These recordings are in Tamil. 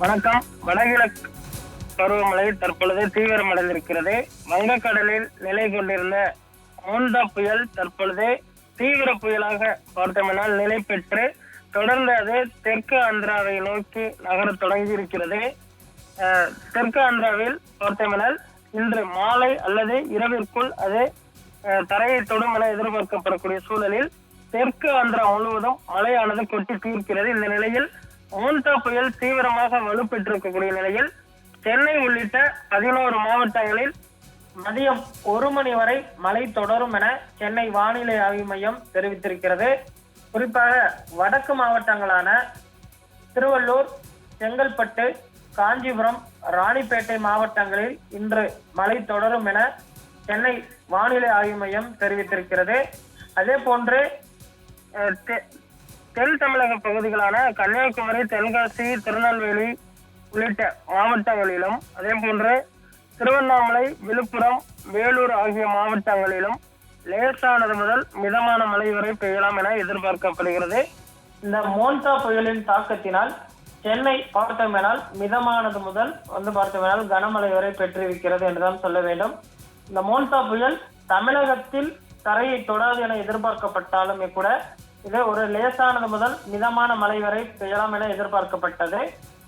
வணக்கம். வடகிழக்கு பருவமழை தற்பொழுது தீவிரமடைந்திருக்கிறது. வங்கக்கடலில் நிலை கொண்டிருந்த மோண்டா புயல் தற்பொழுது தீவிர புயலாக பார்த்தோம்னால் நிலை பெற்று தொடர்ந்து அது தெற்கு ஆந்திராவை நோக்கி நகரத் தொடங்கி இருக்கிறது தெற்கு ஆந்திராவில் பார்த்தோம்னால் இன்று மாலை அல்லது இரவிற்குள் அது தரையை தொடும் என எதிர்பார்க்கப்படக்கூடிய சூழலில் தெற்கு ஆந்திரா முழுவதும் மழையானது கொட்டி தீர்க்கிறது. இந்த நிலையில் மோண்டா புயல் தீவிரமாக வலுப்பெற்றிருக்கக்கூடிய நிலையில் சென்னை உள்ளிட்ட பதினோரு மாவட்டங்களில் மதியம் ஒரு மணி வரை மழை தொடரும் என சென்னை வானிலை ஆய்வு மையம் தெரிவித்திருக்கிறது. குறிப்பாக வடக்கு மாவட்டங்களான திருவள்ளூர் செங்கல்பட்டு காஞ்சிபுரம் ராணிப்பேட்டை மாவட்டங்களில் இன்று மழை தொடரும் என சென்னை வானிலை ஆய்வு மையம் தெரிவித்திருக்கிறது. அதே போன்று தென் தமிழக பகுதிகளான கன்னியாகுமரி தென்காசி திருநெல்வேலி உள்ளிட்ட மாவட்டங்களிலும் அதே போன்று திருவண்ணாமலை விழுப்புரம் வேலூர் ஆகிய மாவட்டங்களிலும் லேசானது முதல் மிதமான மழை வரை பெய்யலாம் என எதிர்பார்க்கப்படுகிறது. இந்த மோன்டா புயலின் தாக்கத்தினால் சென்னை பார்த்தோமேனால் மிதமானது முதல் வந்து பார்த்தோமேனால் கனமழை வரை பெற்றிருக்கிறது என்றுதான் சொல்ல வேண்டும். இந்த மோன்டா புயல் தமிழகத்தில் தரையை தொடாது என எதிர்பார்க்கப்பட்டாலுமே கூட இது ஒரு லேசானது முதல் மிதமான மழை வரை பெய்யலாம் என எதிர்பார்க்கப்பட்டது.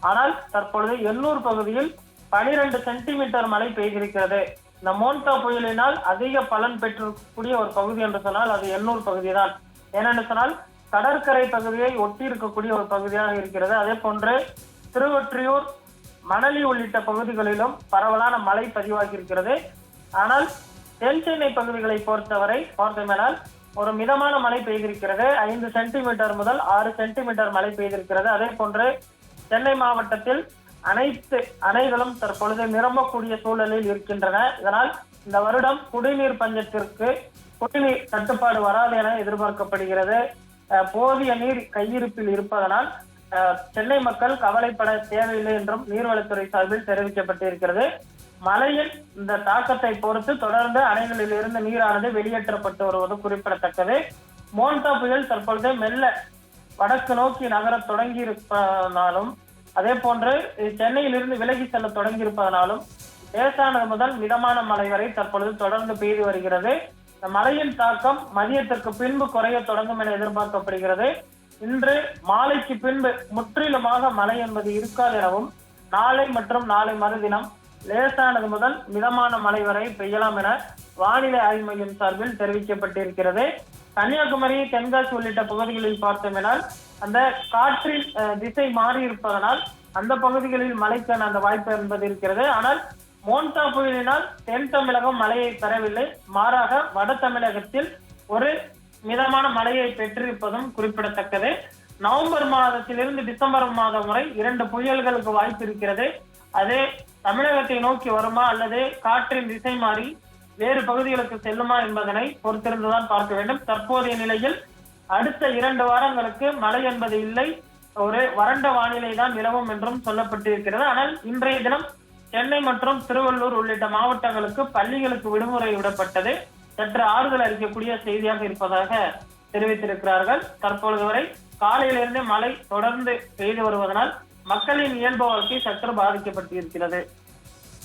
ஆனால் தற்பொழுது எண்ணூர் பகுதியில் பனிரெண்டு சென்டிமீட்டர் மழை பெய்திருக்கிறது. இந்த மோன்டா புயலினால் அதிக பலன் பெற்றக்கூடிய ஒரு பகுதி என்று சொன்னால் அது எண்ணூர் பகுதி தான் ஏனென்று சொன்னால் கடற்கரை பகுதியை ஒட்டி இருக்கக்கூடிய ஒரு பகுதியாக இருக்கிறது. அதே போன்று திருவொற்றியூர் மணலி உள்ளிட்ட பகுதிகளிலும் பரவலான மழை பதிவாகி இருக்கிறது. ஆனால் தென் சென்னை பகுதிகளை பொறுத்தவரை பார்த்தோமேனால் ஒரு மிதமான மழை பெய்திருக்கிறது. ஐந்து சென்டிமீட்டர் முதல் ஆறு சென்டிமீட்டர் மழை பெய்திருக்கிறது. அதே போன்று சென்னை மாவட்டத்தில் அனைத்து அணைகளும் தற்பொழுது நிரம்பக்கூடிய சூழலில் இருக்கின்றன. இதனால் இந்த வருடம் குடிநீர் பஞ்சத்திற்கு குடிநீர் தட்டுப்பாடு வராது என எதிர்பார்க்கப்படுகிறது. போதிய நீர் கையிருப்பில் இருப்பதனால் சென்னை மக்கள் கவலைப்பட தேவையில்லை என்றும் நீர்வளத்துறை சார்பில் தெரிவிக்கப்பட்டிருக்கிறது. மலையின் இந்த தாக்கத்தை பொறுத்து தொடர்ந்து அணைகளில் இருந்து நீரானது வெளியேற்றப்பட்டு வருவது குறிப்பிடத்தக்கது. மோன்டா புயல் தற்பொழுது மெல்ல வடக்கு நோக்கி நகரத் தொடங்கி இருப்பதனாலும் அதே போன்று சென்னையிலிருந்து விலகி செல்ல தொடங்கி இருப்பதனாலும் லேசானது முதல் மிதமான மழை வரை தற்பொழுது தொடர்ந்து பெய்து வருகிறது. இந்த மழையின் தாக்கம் மதியத்திற்கு பின்பு குறைய தொடங்கும் என எதிர்பார்க்கப்படுகிறது. இன்று மாலைக்கு பின்பு முற்றிலுமாக மழை என்பது இருக்காது எனவும் நாளை மற்றும் நாளை மறுதினம் லேசானது முதல் மிதமான மழை வரை பெய்யலாம் என வானிலை ஆய்வு மையம் சார்பில் தெரிவிக்கப்பட்டிருக்கிறது. கன்னியாகுமரி தென்காசி உள்ளிட்ட பகுதிகளில் பார்த்தோமெனால் அந்த காற்றின் திசை மாறி இருப்பதனால் அந்த பகுதிகளில் மழைக்கான அந்த வாய்ப்பு என்பது இருக்கிறது. ஆனால் மோன்டா புயலினால் தென் தமிழகம் மழையை பெறவில்லை. மாறாக வட தமிழகத்தில் ஒரு மிதமான மழையை பெற்றிருப்பதும் குறிப்பிடத்தக்கது. நவம்பர் மாதத்திலிருந்து டிசம்பர் மாதம் வரை இரண்டு புயல்களுக்கு வாய்ப்பு இருக்கிறது. அது தமிழகத்தை நோக்கி வருமா அல்லது காற்றின் திசை மாறி வேறு பகுதிகளுக்கு செல்லுமா என்பதனை பொறுத்திருந்துதான் பார்க்க வேண்டும். தற்போதைய நிலையில் அடுத்த இரண்டு வாரங்களுக்கு மழை என்பது இல்லை. ஒரு வறண்ட வானிலை தான் நிலவும் என்றும் சொல்லப்பட்டிருக்கிறது. ஆனால் இன்றைய தினம் சென்னை மற்றும் திருவள்ளூர் உள்ளிட்ட மாவட்டங்களுக்கு பள்ளிகளுக்கு விடுமுறை விடப்பட்டது. சற்று ஆறுதல் அளிக்கக்கூடிய செய்தியாக இருப்பதாக தெரிவித்திருக்கிறார்கள். தற்பொழுது வரை காலையிலிருந்து மழை தொடர்ந்து பெய்து வருவதனால் மக்களின் இயல்பு வாழ்க்கை சற்று பாதிக்கப்பட்டிருக்கிறது.